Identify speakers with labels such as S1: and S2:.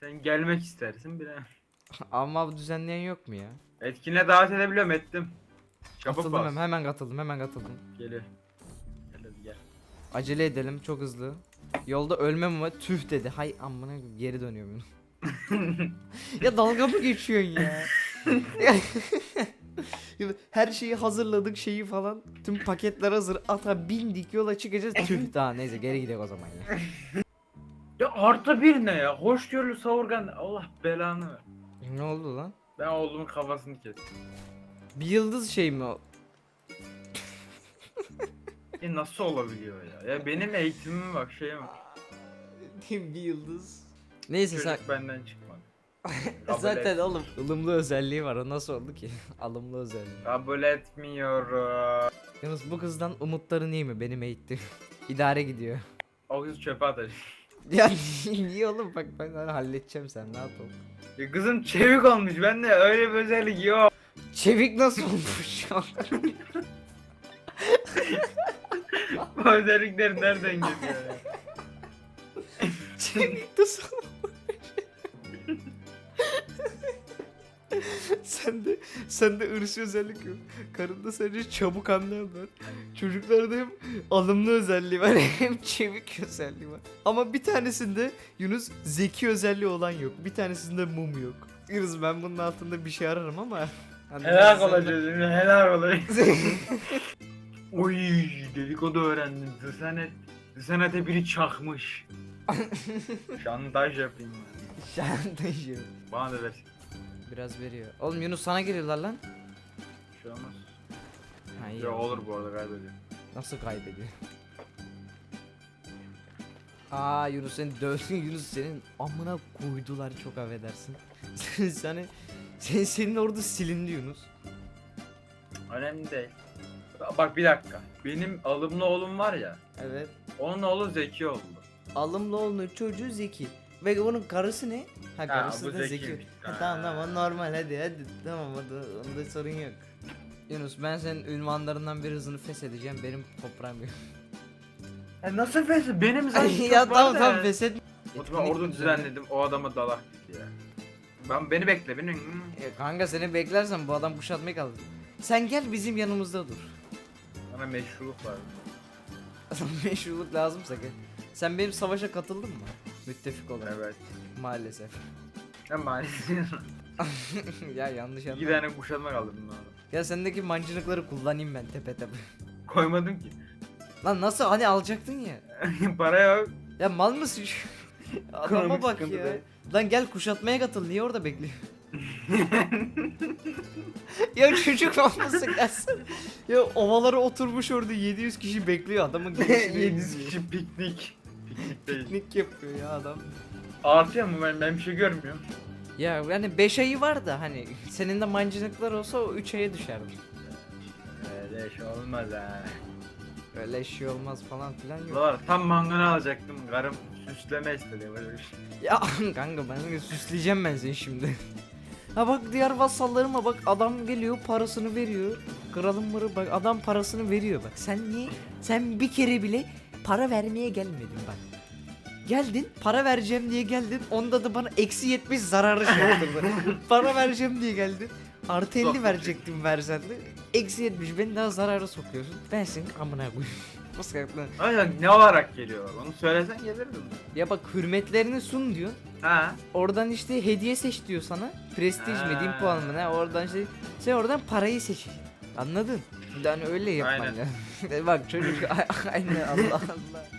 S1: Sen gelmek istersin bile.
S2: Ama bu düzenleyen yok mu ya?
S1: Etkinliğe davet edebiliyorum ettim. Çabuk
S2: Katıldım
S1: bas.
S2: hemen, hemen katıldım hemen katıldım.
S1: Geliyor. Gel hadi gel.
S2: Acele edelim çok hızlı. Yolda ölmem ama tüh dedi. Hay amına koyayım, geri dönüyorum. ya dalga mı geçiyorsun ya? Ya Her şeyi hazırladık şeyi falan. Tüm paketler hazır. Ata bindik yola çıkacağız. Tüh daha neyse geri gidelim o zaman ya.
S1: Artı bir ne ya? Hoşgörülü savurgan. Allah belanı ver.
S2: Ne oldu lan?
S1: Ben oğlumun kafasını kestim.
S2: Bir yıldız şey mi o?
S1: E nasıl olabiliyor ya? Ya benim eğitimime bak şeye bak.
S2: bir yıldız. Neyse
S1: Çocuk
S2: sen
S1: benden çıkmadı. Kabul
S2: zaten
S1: et-
S2: oğlum ılımlı özelliği var. O nasıl oldu ki? Alımlı özelliği.
S1: Kabul etmiyorum.
S2: Yalnız bu kızdan umutların iyi mi? Benim eğittim. İdare gidiyor.
S1: O kız çöpe atar.
S2: Ya niye oğlum bak ben halledeceğim sen rahat ol.
S1: Ya kızım çevik olmuş. Bende öyle bir özellik yok.
S2: Çevik nasıl olmuş ya?
S1: Bu özellikler nereden geliyor ya?
S2: Çevik nasıl olmuş? sende sende ırsi özellik yok. Karında sadece çabuk anlayan var. Çocuklarda hem alımlı özelliği var hem çevik özelliği var. Ama bir tanesinde Yunus zeki özelliği olan yok. Bir tanesinde mum yok. Yunus ben bunun altında bir şey ararım ama. Sen de-
S1: olacağız şimdi helak olacağız. Oy dedikodu öğrendim. Zısanet. Zısanete biri çakmış. Şantaj yapayım ben.
S2: Şantajı.
S1: Bana da versin.
S2: Biraz veriyor. Oğlum Yunus sana geliyorlar lan.
S1: Bir şey olmaz.
S2: Ha, iyi
S1: Ya
S2: oldu.
S1: olur bu arada kaybediyor.
S2: Nasıl kaybediyor? Aa Yunus seni dövdü Yunus senin amına koydular çok affedersin. Sen seni sen, senin orada silindi Yunus.
S1: Önemli değil. Bak bir dakika. Benim alımlı oğlum var ya.
S2: Evet.
S1: Onun oğlu Zeki oldu.
S2: Alımlı oğlunun çocuğu Zeki. Ve onun karısı ne? Ha karısı
S1: bu
S2: da
S1: Zeki.
S2: Ha, tamam tamam o normal hadi hadi tamam hadi onda sorun yok. Yunus ben senin ünvanlarından bir hızını feshedeceğim benim toprağım yok.
S1: Ya nasıl fesi? Benim zaten çok
S2: ya
S1: var
S2: tamam
S1: da.
S2: tamam feshet.
S1: O zaman orada düzenledim. O adama dalak dedi ya. Ben beni bekle beni.
S2: Ya kanka seni beklersen bu adam kuşatmayı kaldı. Sen gel bizim yanımızda dur.
S1: Bana meşruluk var.
S2: Meşruluk lazımsa gel. Sen benim savaşa katıldın mı? Müttefik olarak.
S1: Evet.
S2: Maalesef.
S1: Ya maalesef.
S2: ya yanlış
S1: İki
S2: anlama.
S1: tane kuşatma kaldı bundan.
S2: Ya sendeki mancınıkları kullanayım ben tepe tepe.
S1: Koymadım ki.
S2: Lan nasıl hani alacaktın ya?
S1: Para yok.
S2: Ya mal mısın? Adama bak ya.
S1: değil.
S2: Lan gel kuşatmaya katıl. Niye orada bekliyor? ya çocuk olmasın gelsin. Ya ovalara oturmuş orada 700 kişi bekliyor adamın gelişini
S1: 700
S2: izliyor.
S1: kişi piknik. Piknik değil.
S2: Piknik yapıyor ya adam.
S1: Artıyor mu ben, ben bir şey görmüyorum.
S2: Ya yani 5 ayı var da hani senin de mancınıklar olsa o 3 aya düşerdi.
S1: Öyle şey olmaz ha.
S2: Öyle şey olmaz falan filan yok.
S1: Doğru tam mangını alacaktım. Karım süsleme istedi böyle bir şey.
S2: Ya kanka ben süsleyeceğim ben seni şimdi. Ha bak diğer vassallarıma bak adam geliyor parasını veriyor. Kralın mırı bak adam parasını veriyor bak. Sen niye? Sen bir kere bile para vermeye gelmedin bak. Geldin para vereceğim diye geldin. Onda da bana eksi 70 zararı şey oldu. para vereceğim diye geldin. Artı 50
S1: Çok
S2: verecektim versen de. Eksi 70 beni daha zarara sokuyorsun. Ben senin amına koyayım. Nasıl yaptın?
S1: Aynen ne olarak geliyor? Onu söylesen gelirdim.
S2: Ya bak hürmetlerini sun diyor.
S1: Ha?
S2: Oradan işte hediye seç diyor sana. Prestij mi
S1: Ha.
S2: puan mı ne? Oradan işte sen oradan parayı seç. Anladın? Yani öyle lazım. Bak çocuk aynı Allah Allah.